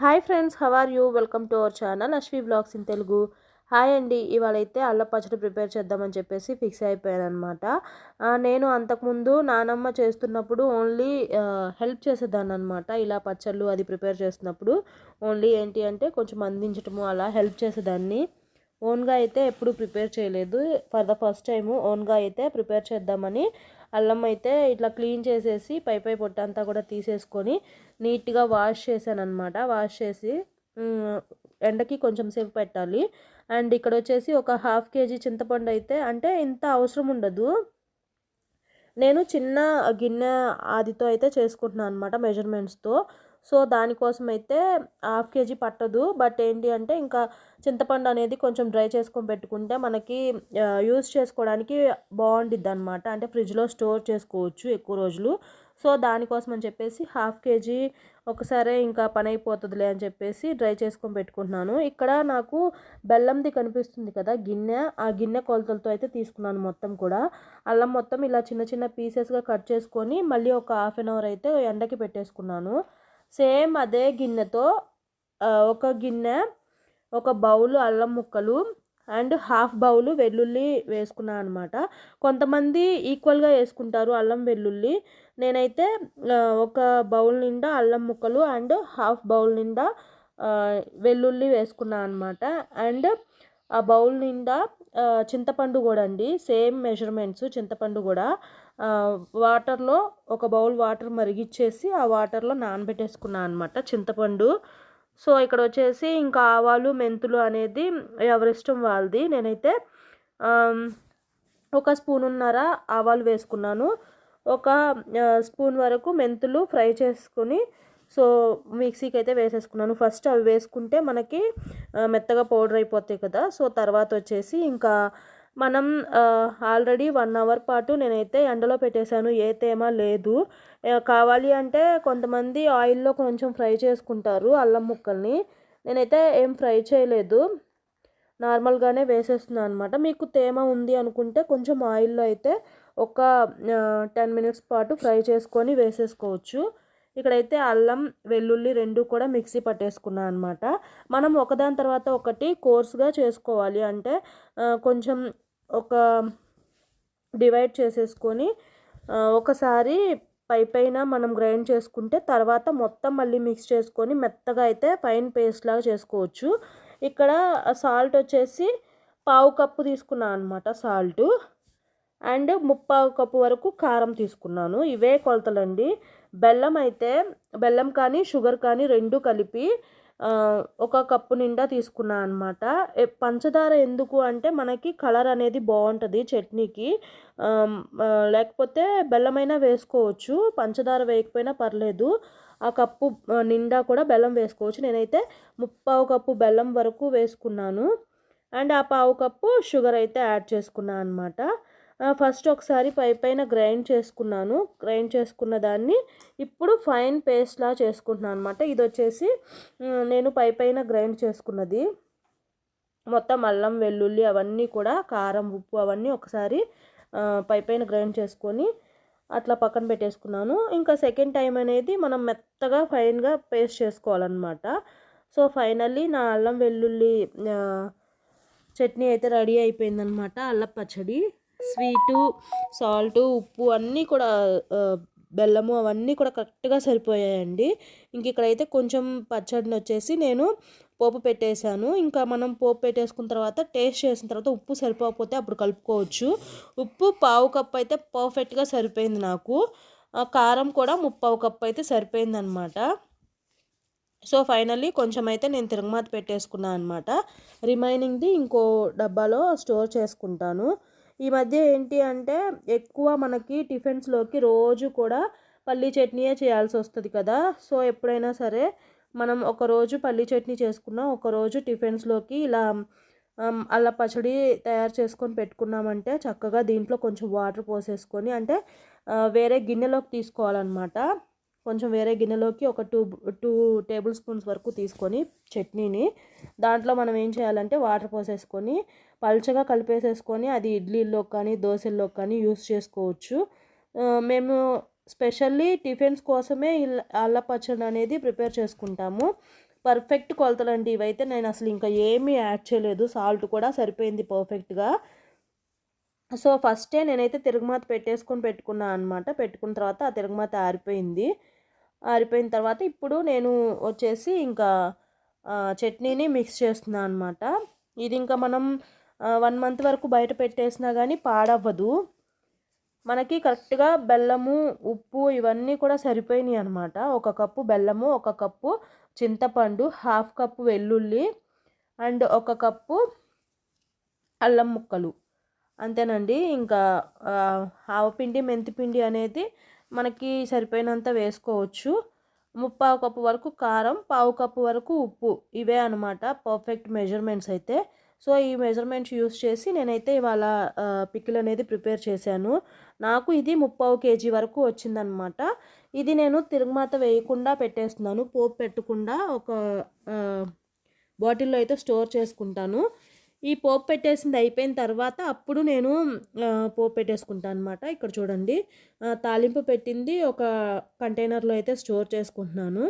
Hi friends how are you? Welcome to our channel Ashwi blogs in Telugu. Hi అండి ఇవాళ అయితే అల్ల పచ్చడి ప్రిపేర్ చేద్దామని చెప్పేసి ఫిక్స్ అయిపోయాను అనమాట నేను అంతకుముందు నానమ్మ చేస్తున్నప్పుడు ఓన్లీ హెల్ప్ చేసేదాన్ని అనమాట ఇలా పచ్చళ్ళు అది ప్రిపేర్ చేస్తున్నప్పుడు ఓన్లీ ఏంటి అంటే కొంచెం అందించటము అలా హెల్ప్ చేసేదాన్ని. ఓన్గా అయితే ఎప్పుడు ప్రిపేర్ చేయలేదు. ఫర్ ద ఫస్ట్ టైం ఓన్గా అయితే ప్రిపేర్ చేద్దామని అల్లం అయితే ఇట్లా క్లీన్ చేసేసి పై పై పొట్టంతా కూడా తీసేసుకొని నీట్గా వాష్ చేశాను అనమాట వాష్ చేసి ఎండకి కొంచెం సేపు పెట్టాలి. అండ్ ఇక్కడ వచ్చేసి ఒక హాఫ్ కేజీ చింతపండు అయితే అంటే ఇంత అవసరం ఉండదు. నేను చిన్న గిన్నె ఆదితో అయితే చేసుకుంటున్నాను అనమాట మెజర్మెంట్స్తో సో దానికోసం అయితే హాఫ్ కేజీ పట్టదు. బట్ ఏంటి అంటే ఇంకా చింతపండు అనేది కొంచెం డ్రై చేసుకొని పెట్టుకుంటే మనకి యూస్ చేసుకోవడానికి బాగుండిద్ది అనమాట అంటే ఫ్రిడ్జ్లో స్టోర్ చేసుకోవచ్చు ఎక్కువ రోజులు. సో దానికోసం అని చెప్పేసి హాఫ్ కేజీ ఒకసారి ఇంకా పని అయిపోతుందిలే అని చెప్పేసి డ్రై చేసుకొని పెట్టుకుంటున్నాను. ఇక్కడ నాకు బెల్లంది కనిపిస్తుంది కదా గిన్నె. ఆ గిన్నె కొలతలతో అయితే తీసుకున్నాను మొత్తం కూడా. అల్లం మొత్తం ఇలా చిన్న చిన్న పీసెస్గా కట్ చేసుకొని మళ్ళీ ఒక హాఫ్ అన్ అవర్ అయితే ఎండకి పెట్టేసుకున్నాను. సేమ్ అదే గిన్నెతో ఒక గిన్నె ఒక బౌలు అల్లం ముక్కలు అండ్ హాఫ్ బౌలు వెల్లుల్లి వేసుకున్నాను అనమాట కొంతమంది ఈక్వల్గా వేసుకుంటారు అల్లం వెల్లుల్లి. నేనైతే ఒక బౌల్ నిండా అల్లం ముక్కలు అండ్ హాఫ్ బౌల్ నిండా వెల్లుల్లి వేసుకున్నాను అనమాట అండ్ ఆ బౌల్ నిండా చింతపండు కూడా అండి. సేమ్ మెజర్మెంట్స్ చింతపండు కూడా. వాటర్లో ఒక బౌల్ వాటర్ మరిగిచ్చేసి ఆ వాటర్లో నానబెట్టేసుకున్నాను అనమాట చింతపండు. సో ఇక్కడ వచ్చేసి ఇంకా ఆవాలు మెంతులు అనేది ఎవరిష్టం వాళ్ళది. నేనైతే ఒక ఒక స్పూనున్నర ఆవాలు వేసుకున్నాను. ఒక స్పూన్ వరకు మెంతులు ఫ్రై చేసుకుని సో మిక్సీకి అయితే వేసేసుకున్నాను. ఫస్ట్ అవి వేసుకుంటే మనకి మెత్తగా పౌడర్ అయిపోతాయి కదా. సో తర్వాత వచ్చేసి ఇంకా మనం ఆల్రెడీ వన్ అవర్ పాటు నేనైతే ఎండలో పెట్టేశాను. ఏ తేమ లేదు. కావాలి అంటే కొంతమంది ఆయిల్లో కొంచెం ఫ్రై చేసుకుంటారు అల్లం ముక్కల్ని. నేనైతే ఏం ఫ్రై చేయలేదు. నార్మల్గానే వేసేస్తున్నాను అనమాట మీకు తేమ ఉంది అనుకుంటే కొంచెం ఆయిల్లో అయితే ఒక టెన్ మినిట్స్ పాటు ఫ్రై చేసుకొని వేసేసుకోవచ్చు. ఇక్కడైతే అల్లం వెల్లుల్లి రెండు కూడా మిక్సీ పట్టేసుకున్నాను అనమాట మనం ఒకదాని తర్వాత ఒకటి కోర్స్గా చేసుకోవాలి. అంటే కొంచెం ఒక డివైడ్ చేసేసుకొని ఒకసారి పై పైన మనం గ్రైండ్ చేసుకుంటే తర్వాత మొత్తం మళ్ళీ మిక్స్ చేసుకొని మెత్తగా అయితే ఫైన్ పేస్ట్ లాగా చేసుకోవచ్చు. ఇక్కడ సాల్ట్ వచ్చేసి పావు కప్పు తీసుకున్నాను అనమాట సాల్ట్. అండ్ ముప్పావు కప్పు వరకు కారం తీసుకున్నాను. ఇవే కొలతలండి. బెల్లం అయితే బెల్లం కానీ షుగర్ కానీ రెండు కలిపి ఒక కప్పు నిండా తీసుకున్నాను అనమాట పంచదార ఎందుకు అంటే మనకి కలర్ అనేది బాగుంటుంది చట్నీకి. లేకపోతే బెల్లమైనా వేసుకోవచ్చు. పంచదార వేయకపోయినా పర్లేదు. ఆ కప్పు నిండా కూడా బెల్లం వేసుకోవచ్చు. నేనైతే ముప్పావు కప్పు బెల్లం వరకు వేసుకున్నాను. అండ్ ఆ పావు కప్పు షుగర్ అయితే యాడ్ చేసుకున్నాను అనమాట ఫస్ట్ ఒకసారి పై పైన గ్రైండ్ చేసుకున్నాను. గ్రైండ్ చేసుకున్న దాన్ని ఇప్పుడు ఫైన్ పేస్ట్లా చేసుకుంటున్నాను అనమాట ఇది వచ్చేసి నేను పై పైన గ్రైండ్ చేసుకున్నది. మొత్తం అల్లం వెల్లుల్లి అవన్నీ కూడా కారం ఉప్పు అవన్నీ ఒకసారి పై పైన గ్రైండ్ చేసుకొని అట్లా పక్కన పెట్టేసుకున్నాను. ఇంకా సెకండ్ టైం అనేది మనం మెత్తగా ఫైన్గా పేస్ట్ చేసుకోవాలన్నమాట. సో ఫైనల్లీ నా అల్లం వెల్లుల్లి చట్నీ అయితే రెడీ అయిపోయిందనమాట అల్లం పచ్చడి. స్వీటు సాల్ట్ ఉప్పు అన్నీ కూడా బెల్లము అవన్నీ కూడా కరెక్ట్గా సరిపోయాయండి. ఇంక ఇక్కడైతే కొంచెం పచ్చడిని వచ్చేసి నేను పోపు పెట్టేశాను. ఇంకా మనం పోపు పెట్టేసుకున్న తర్వాత టేస్ట్ చేసిన తర్వాత ఉప్పు సరిపోకపోతే అప్పుడు కలుపుకోవచ్చు. ఉప్పు పావు కప్పు అయితే పర్ఫెక్ట్గా సరిపోయింది నాకు. ఆ, కారం కూడా ముప్పావు కప్పు అయితే సరిపోయింది అనమాట సో ఫైనల్లీ కొంచెం అయితే నేను తిరగమాత పెట్టేసుకున్నాను అనమాట. రిమైనింగ్ది ఇంకో డబ్బాలో స్టోర్ చేసుకుంటాను. ఈ మధ్య ఏంటి అంటే ఎక్కువ మనకి టిఫిన్స్లోకి రోజు కూడా పల్లీ చట్నీయే చేయాల్సి వస్తుంది కదా. సో ఎప్పుడైనా సరే మనం ఒకరోజు పల్లీ చట్నీ చేసుకున్నాం ఒకరోజు టిఫిన్స్లోకి ఇలా అల్ల పచ్చడి తయారు చేసుకొని పెట్టుకున్నామంటే చక్కగా దీంట్లో కొంచెం వాటర్ పోసేసుకొని అంటే వేరే గిన్నెలోకి తీసుకోవాలన్నమాట. కొంచెం వేరే గిన్నెలోకి ఒక టూ టూ టేబుల్ స్పూన్స్ వరకు తీసుకొని చట్నీని. దాంట్లో మనం ఏం చేయాలంటే వాటర్ పోసేసుకొని పల్చగా కలిపేసేసుకొని అది ఇడ్లీల్లో కానీ దోశల్లో కానీ యూస్ చేసుకోవచ్చు. మేము స్పెషల్లీ టిఫిన్స్ కోసమే అల్ల పచ్చడి అనేది ప్రిపేర్ చేసుకుంటాము. పర్ఫెక్ట్ కొలతలండి ఇవైతే నేను అసలు ఇంకా ఏమీ యాడ్ చేయలేదు. సాల్ట్ కూడా సరిపోయింది పర్ఫెక్ట్గా. సో ఫస్టే నేనైతే తిరుగుమాత పెట్టేసుకొని పెట్టుకున్నాను అనమాట పెట్టుకున్న తర్వాత ఆ తిరుగుమాత ఆరిపోయింది. ఆరిపోయిన తర్వాత ఇప్పుడు నేను వచ్చేసి ఇంకా చట్నీని మిక్స్ చేస్తున్నాను అనమాట ఇది ఇంకా మనం వన్ మంత్ వరకు బయట పెట్టేసినా కానీ పాడవ్వదు. మనకి కరెక్ట్గా బెల్లము ఉప్పు ఇవన్నీ కూడా సరిపోయినాయి అనమాట ఒక కప్పు బెల్లము ఒక కప్పు చింతపండు హాఫ్ కప్పు వెల్లుల్లి అండ్ ఒక కప్పు అల్లం ముక్కలు. అంతేనండి. ఇంకా ఆవపిండి మెంతిపిండి అనేది మనకి సరిపోయినంత వేసుకోవచ్చు. ముప్పావు కప్పు వరకు కారం పావు కప్పు వరకు ఉప్పు. ఇవే అనమాట పర్ఫెక్ట్ మెజర్మెంట్స్ అయితే. సో ఈ మెజర్మెంట్స్ యూస్ చేసి నేనైతే ఇవాళ పికిల్ అనేది ప్రిపేర్ చేశాను. నాకు ఇది ముప్పావు కేజీ వరకు వచ్చిందనమాట ఇది నేను తిరుగుమాత వేయకుండా పెట్టేస్తున్నాను. పోపు పెట్టకుండా ఒక బాటిల్లో అయితే స్టోర్ చేసుకుంటాను. ఈ పోపు పెట్టేసింది అయిపోయిన తర్వాత అప్పుడు నేను పోపు పెట్టేసుకుంటాను అనమాట ఇక్కడ చూడండి తాలింపు పెట్టింది ఒక కంటైనర్లో అయితే స్టోర్ చేసుకుంటున్నాను.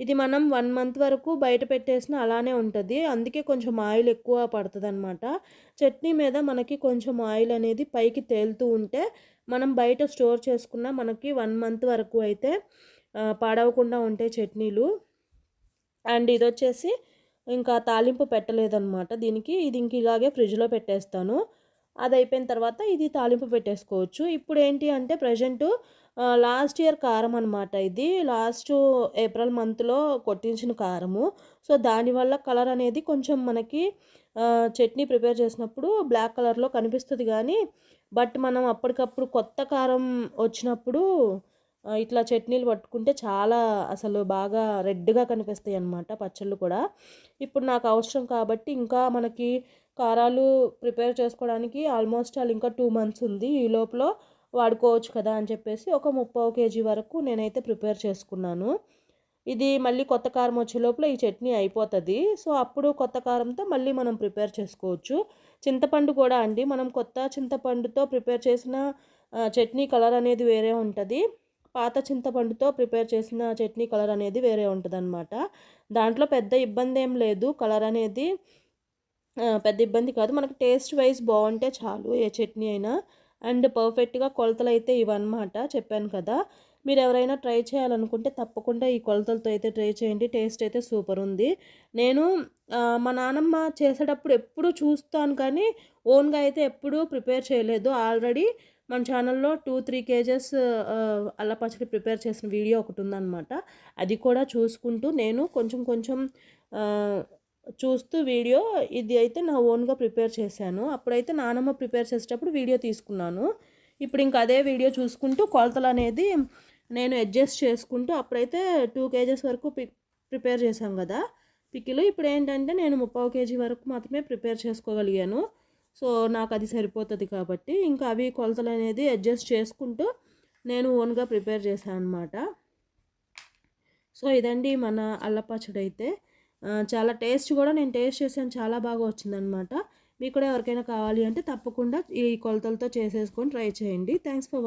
ఇది మనం వన్ మంత్ వరకు బయట పెట్టేసిన అలానే ఉంటుంది. అందుకే కొంచెం ఆయిల్ ఎక్కువ పడుతుంది అనమాట చట్నీ మీద మనకి కొంచెం ఆయిల్ అనేది పైకి తేలుతూ ఉంటే మనం బయట స్టోర్ చేసుకున్న మనకి వన్ మంత్ వరకు అయితే పాడవకుండా ఉంటాయి చట్నీలు. అండ్ ఇది వచ్చేసి ఇంకా తాలింపు పెట్టలేదన్నమాట. దీనికి ఇది ఇంక ఇలాగే ఫ్రిడ్జ్లో పెట్టేస్తాను. అది అయిపోయిన తర్వాత ఇది తాలింపు పెట్టేసుకోవచ్చు. ఇప్పుడు ఏంటి అంటే ప్రజెంటు లాస్ట్ ఇయర్ కారం అనమాట ఇది. లాస్ట్ ఏప్రిల్ మంత్లో కొట్టించిన కారము. సో దానివల్ల కలర్ అనేది కొంచెం మనకి చట్నీ ప్రిపేర్ చేసినప్పుడు బ్లాక్ కలర్లో కనిపిస్తుంది కానీ బట్ మనం అప్పటికప్పుడు కొత్త కారం వచ్చినప్పుడు ఇట్లా చట్నీలు పట్టుకుంటే చాలా అసలు బాగా రెడ్గా కనిపిస్తాయి అన్నమాట పచ్చళ్ళు కూడా. ఇప్పుడు నాకు అవసరం కాబట్టి ఇంకా మనకి కారాలు ప్రిపేర్ చేసుకోవడానికి ఆల్మోస్ట్ ఆల్ ఇంకా టూ మంత్స్ ఉంది. ఈ లోపల వాడుకోవచ్చు కదా అని చెప్పేసి ఒక ముప్పావు కేజీ వరకు నేనైతే ప్రిపేర్ చేసుకున్నాను. ఇది మళ్ళీ కొత్త కారం వచ్చే లోపల ఈ చట్నీ అయిపోతుంది. సో అప్పుడు కొత్త కారంతో మళ్ళీ మనం ప్రిపేర్ చేసుకోవచ్చు. చింతపండు కూడా అండి. మనం కొత్త చింతపండుతో ప్రిపేర్ చేసిన చట్నీ కలర్ అనేది వేరే ఉంటుంది. పాత చింతపండుతో ప్రిపేర్ చేసిన చట్నీ కలర్ అనేది వేరే ఉంటుంది అనమాట దాంట్లో పెద్ద ఇబ్బంది ఏం లేదు. కలర్ అనేది పెద్ద ఇబ్బంది కాదు. మనకు టేస్ట్ వైజ్ బాగుంటే చాలు ఏ చట్నీ అయినా. అండ్ పర్ఫెక్ట్గా కొలతలు అయితే ఇవన్నమాట. చెప్పాను కదా. మీరు ఎవరైనా ట్రై చేయాలనుకుంటే తప్పకుండా ఈ కొలతలతో అయితే ట్రై చేయండి. టేస్ట్ అయితే సూపర్ ఉంది. నేను మా నానమ్మ చేసేటప్పుడు ఎప్పుడు చూస్తాను కానీ ఓన్గా అయితే ఎప్పుడూ ప్రిపేర్ చేయలేదు. ఆల్రెడీ మన ఛానల్లో టూ త్రీ కేజెస్ అల్ల పచ్చడి ప్రిపేర్ చేసిన వీడియో ఒకటి ఉందన్నమాట. అది కూడా చూసుకుంటూ నేను కొంచెం కొంచెం చూస్తూ వీడియో ఇది అయితే నా ఓన్గా ప్రిపేర్ చేశాను. అప్పుడైతే నానమ్మ ప్రిపేర్ చేసేటప్పుడు వీడియో తీసుకున్నాను. ఇప్పుడు ఇంకా అదే వీడియో చూసుకుంటూ కొలతలు అనేది నేను అడ్జస్ట్ చేసుకుంటూ అప్పుడైతే టూ కేజెస్ వరకు ప్రిపేర్ చేశాం కదా. పికిలు ఇప్పుడు ఏంటంటే నేను ముప్పావు కేజీ వరకు మాత్రమే ప్రిపేర్ చేసుకోగలిగాను. సో నాకు అది సరిపోతుంది కాబట్టి ఇంకా అవి కొలతలు అనేది అడ్జస్ట్ చేసుకుంటూ నేను ఓన్గా ప్రిపేర్ చేశాను అనమాట సో ఇదండి మన అల్లపచ్చడి అయితే చాలా టేస్ట్ కూడా నేను టేస్ట్ చేశాను చాలా బాగా వచ్చిందనమాట మీకు కూడా ఎవరికైనా కావాలి అంటే తప్పకుండా ఈ కొలతలతో చేసేసుకొని ట్రై చేయండి. Thanks for